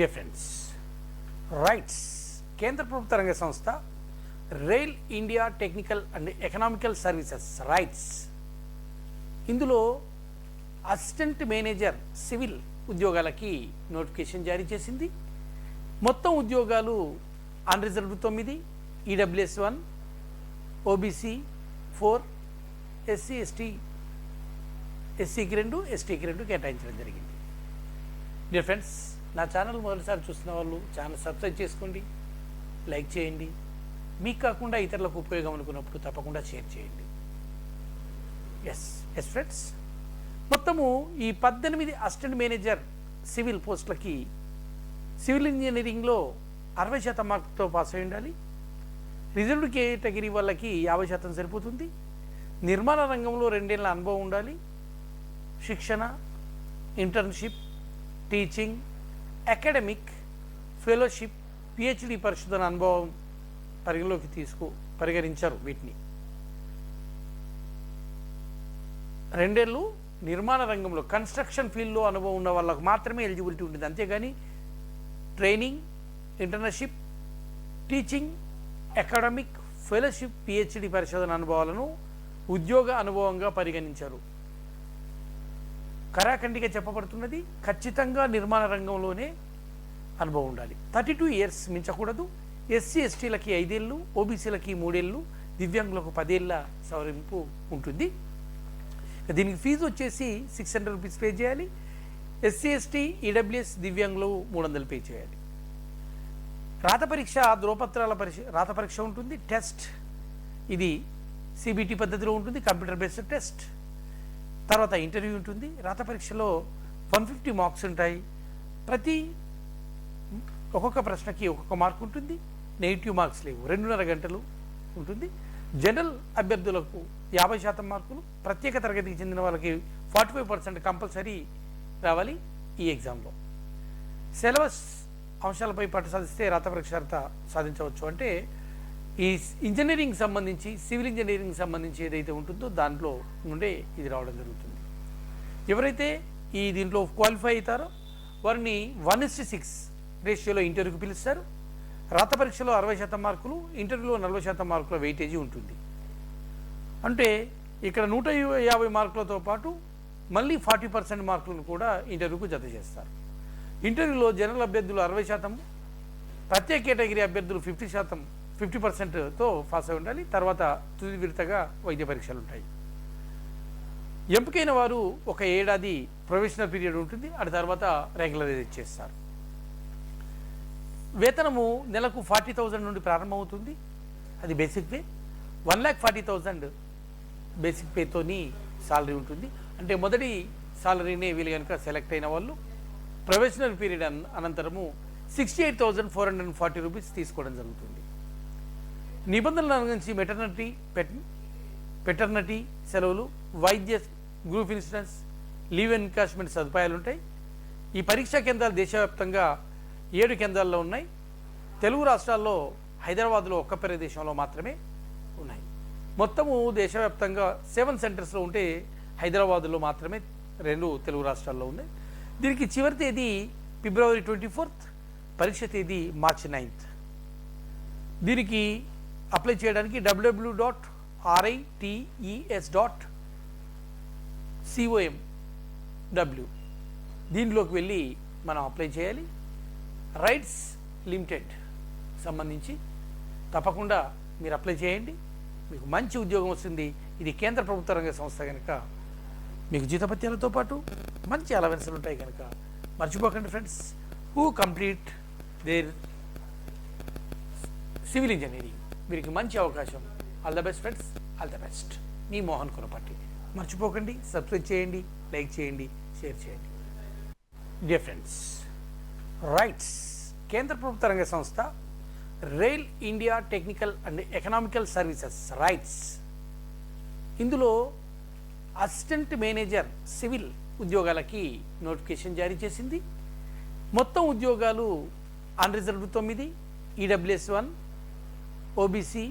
Defence. Rights. కేంద్ర ప్రభుత్వ రంగ సంస్థ rail India technical and economical services. RITES. ఇందులో అసిస్టెంట్ మేనేజర్ సివిల్ ఉద్యోగాలకి నోటిఫికేషన్ జారీ చేసింది. మొత్తం ఉద్యోగాలు అన్రిజర్వ్డ్ తొమ్మిది EWS one OBC four SC ST ఎస్సీకి రెండు ఎస్టీకి రెండు కేటాయించడం జరిగింది. డియర్ ఫ్రెండ్స్ నా ఛానల్ మొదటిసారి చూస్తున్న వాళ్ళు ఛానల్ సబ్స్క్రైబ్ చేసుకోండి లైక్ చేయండి. మీకు కాకుండా ఇతరులకు ఉపయోగం అనుకున్నప్పుడు తప్పకుండా షేర్ చేయండి. ఎస్ ఎస్ ఫ్రెండ్స్ మొత్తము ఈ పద్దెనిమిది అసిస్టెంట్ మేనేజర్ సివిల్ పోస్టులకి సివిల్ ఇంజనీరింగ్లో అరవై శాతం మార్కుతో పాస్ అయి ఉండాలి. రిజర్వ్డ్ కేటగిరీ వాళ్ళకి యాభై శాతం సరిపోతుంది. నిర్మాణ రంగంలో రెండేళ్ళ అనుభవం ఉండాలి. శిక్షణ internship teaching academic fellowship PhD పరిశోధన అనుభవం పరిగణలోకి తీసుకు పరిగణించారు వీటిని. రెండేళ్ళు నిర్మాణ రంగంలో కన్స్ట్రక్షన్ ఫీల్డ్లో అనుభవం ఉన్న వాళ్ళకు మాత్రమే ఎలిజిబిలిటీ ఉంటుంది అంతేగాని training internship teaching academic fellowship PhD పరిశోధన అనుభవాలను ఉద్యోగ అనుభవంగా పరిగణించారు. కరాఖండిగా చెప్పబడుతున్నది ఖచ్చితంగా నిర్మాణ రంగంలోనే అనుభవం ఉండాలి. థర్టీ టూ ఇయర్స్ మించకూడదు. ఎస్సీ ఎస్టీలకి ఐదేళ్ళు ఓబీసీలకి మూడేళ్ళు దివ్యాంగులకు పదేళ్ళ సవరింపు ఉంటుంది. దీనికి ఫీజు వచ్చేసి సిక్స్ హండ్రెడ్ రూపీస్ పే చేయాలి. ఎస్సీ ఎస్టీ ఈడబ్ల్యూఎస్ దివ్యాంగులు మూడు వందలు పే చేయాలి. రాత పరీక్ష ధ్రువపత్రాల పరీక్ష రాత పరీక్ష ఉంటుంది. టెస్ట్ ఇది సిబిటి పద్ధతిలో ఉంటుంది. Computer based test. తర్వాత ఇంటర్వ్యూ ఉంటుంది. రాత పరీక్షలో వన్ ఫిఫ్టీ మార్క్స్ ఉంటాయి. ప్రతి ఒక్కొక్క ప్రశ్నకి ఒక్కొక్క మార్క్ ఉంటుంది. నెగిటివ్ మార్క్స్ లేవు. రెండున్నర గంటలు ఉంటుంది. జనరల్ అభ్యర్థులకు యాభై శాతం మార్కులు ప్రత్యేక తరగతికి చెందిన వాళ్ళకి ఫార్టీ ఫైవ్ పర్సెంట్ కంపల్సరీ రావాలి ఈ ఎగ్జామ్లో. సిలబస్ అంశాలపై పట్టు సాధిస్తే రాత పరీక్ష సాధించవచ్చు. అంటే ఈ ఇంజనీరింగ్ సంబంధించి సివిల్ ఇంజనీరింగ్ సంబంధించి ఏదైతే ఉంటుందో దాంట్లో నుండే ఇది రావడం జరుగుతుంది. ఎవరైతే ఈ దీంట్లో క్వాలిఫై అవుతారో వారిని వన్ ఇస్ సిక్స్ రేషియోలో ఇంటర్వ్యూకి పిలుస్తారు. రాత పరీక్షలో అరవై శాతం మార్కులు ఇంటర్వ్యూలో నలభై శాతం మార్కుల వెయిటేజీ ఉంటుంది. అంటే ఇక్కడ నూట యాభై మార్కులతో పాటు మళ్ళీ ఫార్టీ పర్సెంట్ మార్కులను కూడా ఇంటర్వ్యూకు జత చేస్తారు. ఇంటర్వ్యూలో జనరల్ అభ్యర్థులు అరవై శాతం ప్రత్యేక కేటగిరీ అభ్యర్థులు ఫిఫ్టీ శాతం ఫిఫ్టీ పర్సెంట్తో పాస్ అయి ఉండాలి. తర్వాత తుది విడతగా వైద్య పరీక్షలు ఉంటాయి. ఎంపికైన వారు ఒక ఏడాది ప్రొఫెషనల్ పీరియడ్ ఉంటుంది. ఆ తర్వాత రెగ్యులరైజ్ చేస్తారు. వేతనము నెలకు ఫార్టీ థౌజండ్ నుండి ప్రారంభమవుతుంది. అది basic pay. One lakh forty thousand basic పేతోని salary ఉంటుంది. అంటే మొదటి సాలరీనే వీళ్ళు కనుక సెలెక్ట్ అయిన వాళ్ళు ప్రొఫెషనల్ పీరియడ్ అనంతరము sixty eight thousand four hundred and forty rupees తీసుకోవడం జరుగుతుంది. నిబంధనలు అనుగురించి మెటర్నిటీ పెట్ పెటర్నిటీ సెలవులు వైద్య గ్రూప్ ఇన్సూరెన్స్ లీవ్ ఎన్కాష్మెంట్ సదుపాయాలు ఉంటాయి. ఈ పరీక్షా కేంద్రాలు దేశవ్యాప్తంగా ఏడు కేంద్రాల్లో ఉన్నాయి. తెలుగు రాష్ట్రాల్లో హైదరాబాద్లో ఒక్క ప్రదేశంలో మాత్రమే ఉన్నాయి. మొత్తము దేశవ్యాప్తంగా సెవెన్ సెంటర్స్లో ఉంటే హైదరాబాద్లో మాత్రమే రెండు తెలుగు రాష్ట్రాల్లో ఉన్నాయి. దీనికి చివరి తేదీ ఫిబ్రవరి ట్వంటీ ఫోర్త్ పరీక్ష తేదీ మార్చి నైన్త్. దీనికి అప్లై చేయడానికి WWW dot RITES dot com W దీనిలోకి వెళ్ళి మనం అప్లై చేయాలి. రైట్స్ లిమిటెడ్ సంబంధించి తప్పకుండా మీరు అప్లై చేయండి. మీకు మంచి ఉద్యోగం వస్తుంది. ఇది కేంద్ర ప్రభుత్వ రంగ సంస్థ కనుక మీకు జీతపత్యాలతో పాటు మంచి అలవెన్స్లు ఉంటాయి కనుక మర్చిపోకండి friends. Who complete there civil engineering వీరికి మంచి అవకాశం. All the best friends all the best మీ మోహన్ కురపట్టి మర్చిపోకండి సబ్స్క్రైబ్ చేయండి లైక్ చేయండి షేర్ చేయండి. డియర్ ఫ్రెండ్స్ రైట్స్ కేంద్ర ప్రభుత్వ రంగ సంస్థ rail India technical and economical services RITES ఇందులో అసిస్టెంట్ మేనేజర్ సివిల్ ఉద్యోగాలకి నోటిఫికేషన్ జారీ చేసింది. మొత్తం ఉద్యోగాలు అన్రిజర్వ్డ్ తొమ్మిది ఈడబ్ల్యూఎస్ వన్ ఓబీసీ